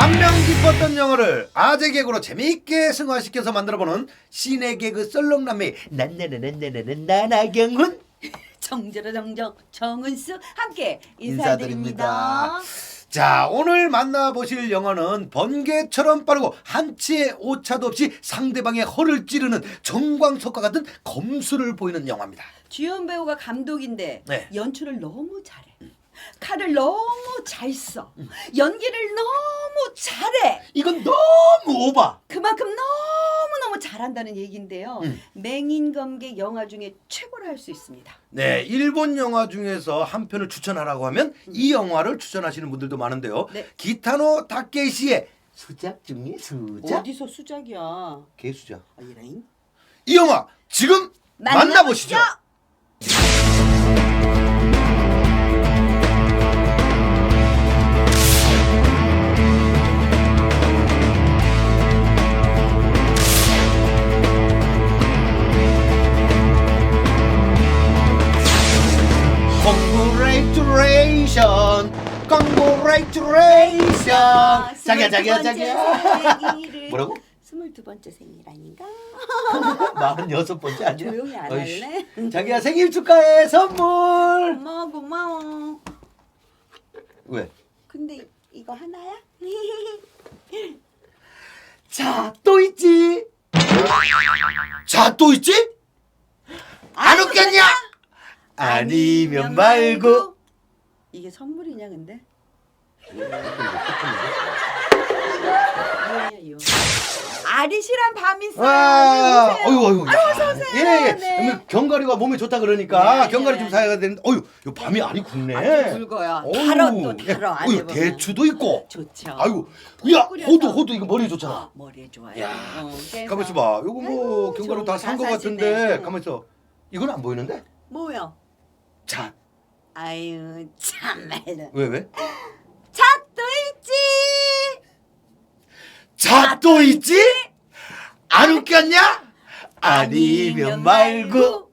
만명 깊었던 영화를 아재 개그로 재미있게 승화시켜서 만들어보는 시내 개그 썰렁남매 난나나난나나난 나나경훈 정제로 정정 정은수 함께 인사드립니다. 인사드립니다. 자 오늘 만나보실 영화는 번개처럼 빠르고 한치의 오차도 없이 상대방의 허를 찌르는 정광석과 같은 검수를 보이는 영화입니다 주연 배우가 감독인데 네. 연출을 너무 잘해. 칼을 너무 잘 써. 연기를 너무. 이건 너무 오바 그만큼 너무 너무 잘한다는 얘기인데요. 음. 맹인검객 영화 중에 최고로 할수 있습니다. 네, 일본 영화 중에서 한 편을 추천하라고 하면 이 영화를 추천하시는 분들도 많은데요. 네. 기타노 다케이시의 수작 중에 수작, 어디서 수작이야? 개수작. 아, 이라인? 이 영화 지금 만나보시죠. Congratulation, congratulation. 자기야, 자기야, 자기야. 뭐라고? 스물두 번째 생일 아닌가? 마흔 여섯 번째 아니야? 조용히 안 어이씨. 할래? 자기야 생일 축하해 선물. 고마워 고마워. 왜? 근데 이거 하나야? 자 또 있지. 자 또 있지? 안 웃겼냐? 아니면 말고. 이게 선물이냐 근데? 아리시란 밤 있어요. 와, 오세요. 어유 어유. 오세요. 예, 예. 네. 그러면 견과류가 몸에 좋다 그러니까 네, 견과류 네. 좀 사야 되는데, 어유, 요 밤이 알이 굵네. 아주 굵어요. 어유, 달어 또 달어. 안에 어유, 보면. 대추도 있고. 좋죠. 아이고, 야. 호두, 호두 이거 머리에 좋잖아. 머리에 좋아요. 야, 어, 그래서 가만 있어봐. 요거 뭐 아이고, 견과류 좋은 다거산거다 같은데, 사시네. 응. 가만 있어. 이건 안 보이는데? 뭐요? 자, 아유 참말로. 왜 왜? 잣도 있지. 자또 있지? 안 웃겼냐? 아니면 말고.